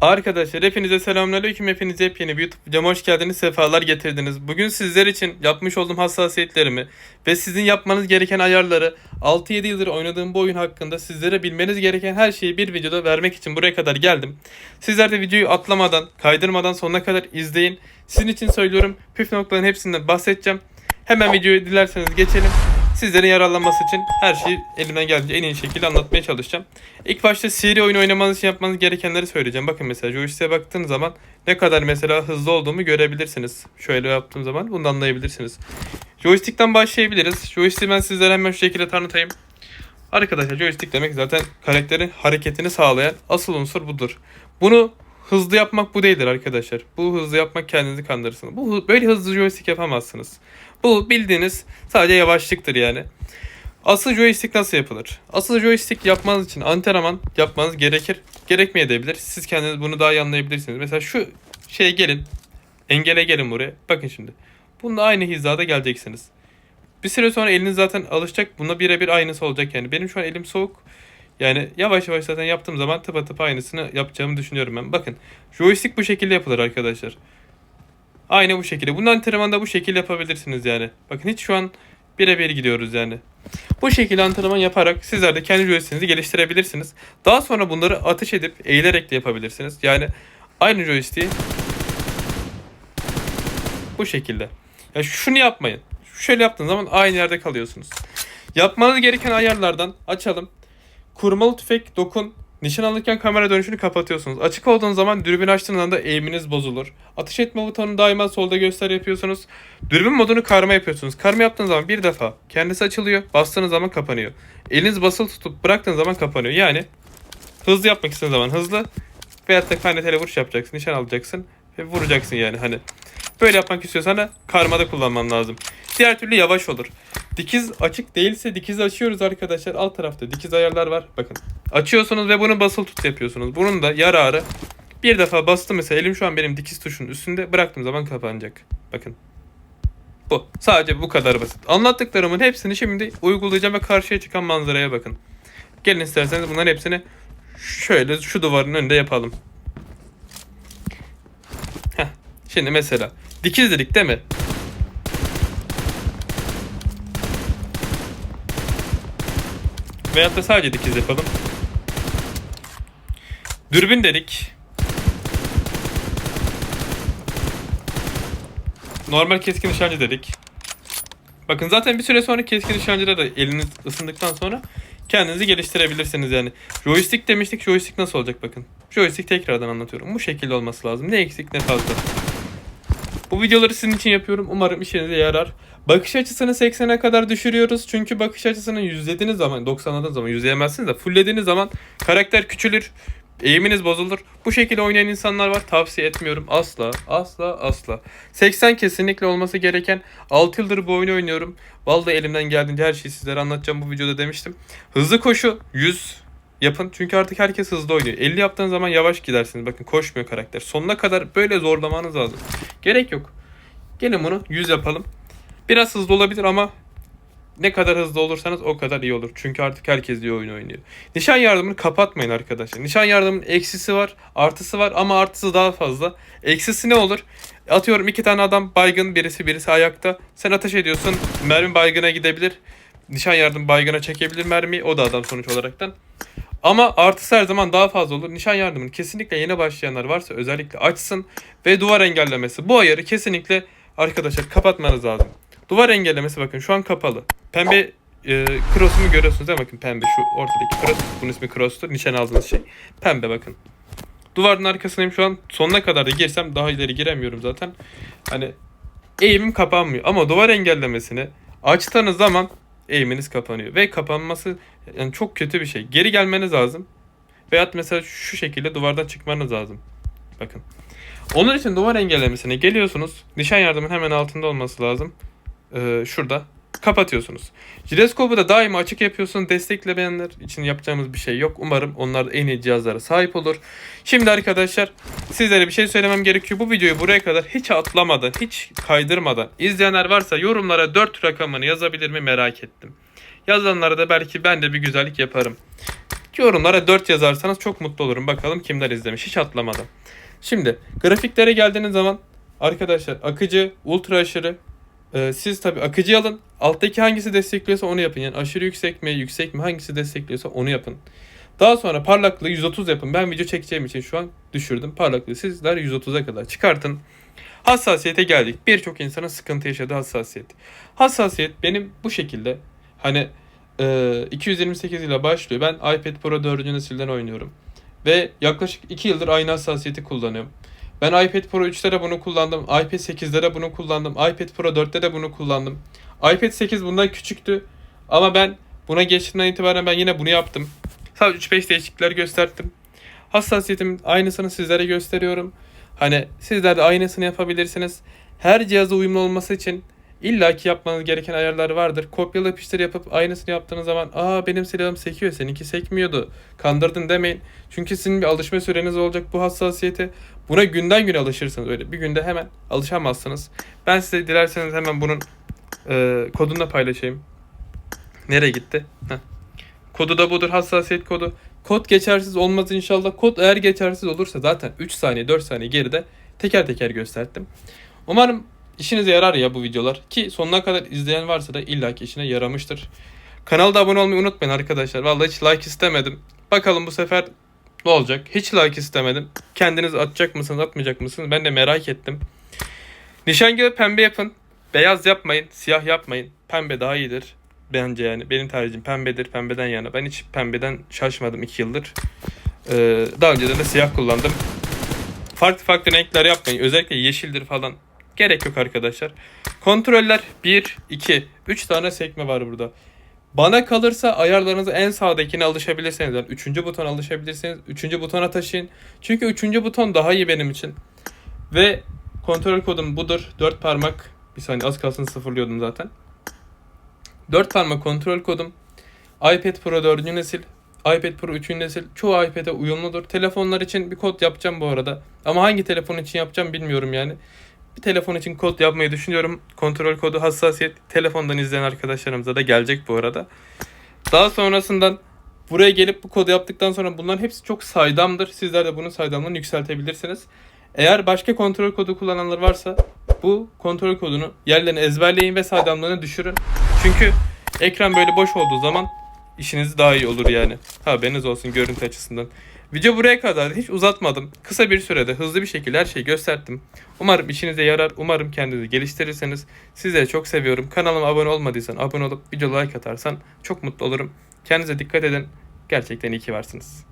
Arkadaşlar hepinize selamünaleyküm. Hepiniz yepyeni bir YouTube videoma hoş geldiniz. Sefalar getirdiniz. Bugün sizler için yapmış olduğum hassasiyetlerimi ve sizin yapmanız gereken ayarları 6-7 yıldır oynadığım bu oyun hakkında sizlere bilmeniz gereken her şeyi bir videoda vermek için buraya kadar geldim. Sizler de videoyu atlamadan, kaydırmadan sonuna kadar izleyin. Sizin için söylüyorum püf noktaların hepsinden bahsedeceğim. Hemen videoyu dilerseniz geçelim. Sizlerin yararlanması için her şeyi elimden geldiğince en iyi şekilde anlatmaya çalışacağım. İlk başta seri oyun oynamanız için yapmanız gerekenleri söyleyeceğim. Bakın mesela joystick'e baktığınız zaman ne kadar mesela hızlı olduğumu görebilirsiniz. Şöyle yaptığım zaman bunu anlayabilirsiniz. Joystick'ten başlayabiliriz. Joystick'i ben sizlere hemen şu şekilde tanıtayım. Arkadaşlar joystick demek zaten karakterin hareketini sağlayan asıl unsur budur. Bunu hızlı yapmak bu değildir arkadaşlar. Bu hızlı yapmak kendinizi kandırırsınız. Bu böyle hızlı joystick yapamazsınız. Bu bildiğiniz sadece yavaşlıktır yani. Asıl joystick nasıl yapılır? Asıl joystick yapmanız için antrenman yapmanız gerekir. Gerekmeyebilir. Siz kendiniz bunu daha iyi anlayabilirsiniz. Mesela şu şeye gelin. Engele gelin buraya. Bakın şimdi. Bununla aynı hizada geleceksiniz. Bir süre sonra eliniz zaten alışacak. Buna birebir aynısı olacak yani. Benim şu an elim soğuk. Yani yavaş yavaş zaten yaptığım zaman tıpa aynısını yapacağımı düşünüyorum ben. Bakın joystick bu şekilde yapılır arkadaşlar. Aynı bu şekilde. Bunun antrenmanı bu şekilde yapabilirsiniz yani. Bakın hiç şu an birebir gidiyoruz yani. Bu şekilde antrenman yaparak sizler de kendi joystick'inizi geliştirebilirsiniz. Daha sonra bunları ateş edip eğilerek de yapabilirsiniz. Yani aynı joystick'i bu şekilde. Ya şunu yapmayın. Şöyle yaptığınız zaman aynı yerde kalıyorsunuz. Yapmanız gereken ayarlardan açalım. Kurmalı tüfek dokun. Nişan alırken kamera dönüşünü kapatıyorsunuz. Açık olduğunuz zaman dürbün açtığınız anda eğiminiz bozulur. Ateş etme butonu daima solda göster yapıyorsunuz. Dürbün modunu karma yapıyorsunuz. Karma yaptığınız zaman bir defa kendisi açılıyor. Bastığınız zaman kapanıyor. Eliniz basılı tutup bıraktığınız zaman kapanıyor. Yani hızlı yapmak istediğiniz zaman hızlı veyahut da KNT'le vuruş yapacaksın. Nişan alacaksın ve vuracaksın yani hani. Böyle yapmak istiyorsan da karmada kullanman lazım. Diğer türlü yavaş olur. Dikiz açık değilse dikiz açıyoruz arkadaşlar. Alt tarafta dikiz ayarlar var. Bakın. Açıyorsunuz ve bunu basılı tut yapıyorsunuz. Bunun da yararı bir defa bastım mesela elim şu an benim dikiz tuşunun üstünde bıraktığım zaman kapanacak. Bakın. Bu. Sadece bu kadar basit. Anlattıklarımın hepsini şimdi uygulayacağım ve karşıya çıkan manzaraya bakın. Gelin isterseniz bunların hepsini şöyle şu duvarın önünde yapalım. Heh. Şimdi mesela dikiz dedik değil mi? Veyahut da sadece dikiz yapalım. Dürbün dedik. Normal keskin nişancı dedik. Bakın zaten bir süre sonra keskin nişancıda da eliniz ısındıktan sonra kendinizi geliştirebilirsiniz yani. Joystick demiştik. Joystick nasıl olacak bakın. Joystick tekrardan anlatıyorum. Bu şekilde olması lazım. Ne eksik ne fazla. Bu videoları sizin için yapıyorum. Umarım işinize yarar. Bakış açısını 80'e kadar düşürüyoruz. Çünkü bakış açısını yüzlediğiniz zaman, 90'ladığınız zaman yüzleyemezsiniz de fulllediğiniz zaman karakter küçülür. Eğiminiz bozulur. Bu şekilde oynayan insanlar var. Tavsiye etmiyorum. Asla, asla, asla. 80 kesinlikle olması gereken 6 yıldır bu oyunu oynuyorum. Vallahi elimden geldiğince her şeyi sizlere anlatacağım bu videoda demiştim. Hızlı koşu 100 yapın. Çünkü artık herkes hızlı oynuyor. 50 yaptığınız zaman yavaş gidersiniz. Bakın koşmuyor karakter. Sonuna kadar böyle zorlamanız lazım. Gerek yok. Gelin bunu 100 yapalım. Biraz hızlı olabilir ama ne kadar hızlı olursanız o kadar iyi olur. Çünkü artık herkes iyi oyun oynuyor. Nişan yardımını kapatmayın arkadaşlar. Nişan yardımının eksisi var, artısı var ama artısı daha fazla. Eksisi ne olur? Atıyorum iki tane adam baygın, birisi birisi ayakta. Sen ateş ediyorsun, mermi baygına gidebilir. Nişan yardım baygına çekebilir mermiyi. O da adam sonuç olaraktan. Ama artısı her zaman daha fazla olur. Nişan yardımını kesinlikle yeni başlayanlar varsa özellikle açsın. Ve duvar engellemesi. Bu ayarı kesinlikle arkadaşlar kapatmanız lazım. Duvar engellemesi bakın şu an kapalı. Pembe e, cross'umu görüyorsunuz değil mi? Bakın pembe şu ortadaki cross. Bunun ismi cross'tur. Nişan aldığınız şey. Pembe bakın. Duvarın arkasındayım şu an. Sonuna kadar da girsem daha ileri giremiyorum zaten. Hani eğimim kapanmıyor. Ama duvar engellemesini açtığınız zaman eğiminiz kapanıyor. Ve kapanması yani çok kötü bir şey. Geri gelmeniz lazım. Veyahut mesela şu şekilde duvardan çıkmanız lazım. Bakın. Onun için duvar engellemesine geliyorsunuz. Nişan yardımın hemen altında olması lazım. Ee, şurada. Kapatıyorsunuz. Jiroskopu da daima açık yapıyorsun. Desteklemeyenler için yapacağımız bir şey yok. Umarım onlar da en iyi cihazlara sahip olur. Şimdi arkadaşlar sizlere bir şey söylemem gerekiyor. Bu videoyu buraya kadar hiç atlamadan, hiç kaydırmadan izleyenler varsa yorumlara 4 rakamını yazabilir mi merak ettim. Yazanlara da belki ben de bir güzellik yaparım. Yorumlara 4 yazarsanız çok mutlu olurum. Bakalım kimler izlemiş hiç atlamadan. Şimdi grafiklere geldiğiniz zaman arkadaşlar akıcı, ultra aşırı ee, siz tabi akıcı alın. Alttaki hangisi destekliyorsa onu yapın. Yani aşırı yüksek mi, yüksek mi hangisi destekliyorsa onu yapın. Daha sonra parlaklığı 130 yapın. Ben video çekeceğim için şu an düşürdüm. Parlaklığı sizler 130'a kadar çıkartın. Hassasiyete geldik. Birçok insanın sıkıntı yaşadığı hassasiyet. Hassasiyet benim bu şekilde hani e, 228 ile başlıyor. Ben iPad Pro 4. nesilden oynuyorum. Ve yaklaşık 2 yıldır aynı hassasiyeti kullanıyorum. Ben iPad Pro 3'te de bunu kullandım. iPad 8'de de bunu kullandım. iPad Pro 4'te de bunu kullandım. iPad 8 bundan küçüktü. Ama ben buna geçtiğinden itibaren ben yine bunu yaptım. Sadece 3-5 değişiklikler gösterdim. Hassasiyetimin aynısını sizlere gösteriyorum. Hani sizler de aynısını yapabilirsiniz. Her cihaza uyumlu olması için illaki yapmanız gereken ayarlar vardır. Kopyala yapıştır yapıp aynısını yaptığınız zaman aa benim silahım sekiyor seninki sekmiyordu. Kandırdın demeyin. Çünkü sizin bir alışma süreniz olacak bu hassasiyete. Buna günden güne alışırsınız öyle. Bir günde hemen alışamazsınız. Ben size dilerseniz hemen bunun e, kodunu da paylaşayım. Nereye gitti? Heh. Kodu da budur hassasiyet kodu. Kod geçersiz olmaz inşallah. Kod eğer geçersiz olursa zaten 3 saniye 4 saniye geride teker teker gösterdim. Umarım işinize yarar ya bu videolar. Ki sonuna kadar izleyen varsa da illaki işine yaramıştır. Kanala da abone olmayı unutmayın arkadaşlar. Vallahi hiç like istemedim. Bakalım bu sefer ne olacak? Hiç like istemedim. Kendiniz atacak mısınız atmayacak mısınız? Ben de merak ettim. Nişangahı pembe yapın. Beyaz yapmayın. Siyah yapmayın. Pembe daha iyidir. Bence yani. Benim tercihim pembedir. Pembeden yana. Ben hiç pembeden şaşmadım 2 yıldır. Ee, daha önceden de siyah kullandım. Farklı farklı renkler yapmayın. Özellikle yeşildir falan. Gerek yok arkadaşlar. Kontroller 1, 2, 3 tane sekme var burada. Bana kalırsa ayarlarınızı en sağdakine alışabilirseniz, yani 3. butona alışabilirseniz 3. butona taşıyın. Çünkü 3. buton daha iyi benim için. Ve kontrol kodum budur. 4 parmak. Bir saniye az kalsın sıfırlıyordum zaten. 4 parmak kontrol kodum. iPad Pro 4. nesil. iPad Pro 3. nesil. Çoğu iPad'e uyumludur. Telefonlar için bir kod yapacağım bu arada. Ama hangi telefon için yapacağım bilmiyorum yani. Bir telefon için kod yapmayı düşünüyorum. Kontrol kodu hassasiyet telefondan izleyen arkadaşlarımıza da gelecek bu arada. Daha sonrasından buraya gelip bu kodu yaptıktan sonra bunların hepsi çok saydamdır. Sizler de bunun saydamlığını yükseltebilirsiniz. Eğer başka kontrol kodu kullananlar varsa bu kontrol kodunu yerlerine ezberleyin ve saydamlığını düşürün. Çünkü ekran böyle boş olduğu zaman işiniz daha iyi olur yani. Haberiniz olsun görüntü açısından. Video buraya kadar hiç uzatmadım. Kısa bir sürede hızlı bir şekilde her şeyi gösterdim. Umarım işinize yarar. Umarım kendinizi geliştirirseniz. Sizleri çok seviyorum. Kanalıma abone olmadıysan abone olup video like atarsan çok mutlu olurum. Kendinize dikkat edin. Gerçekten iyi ki varsınız.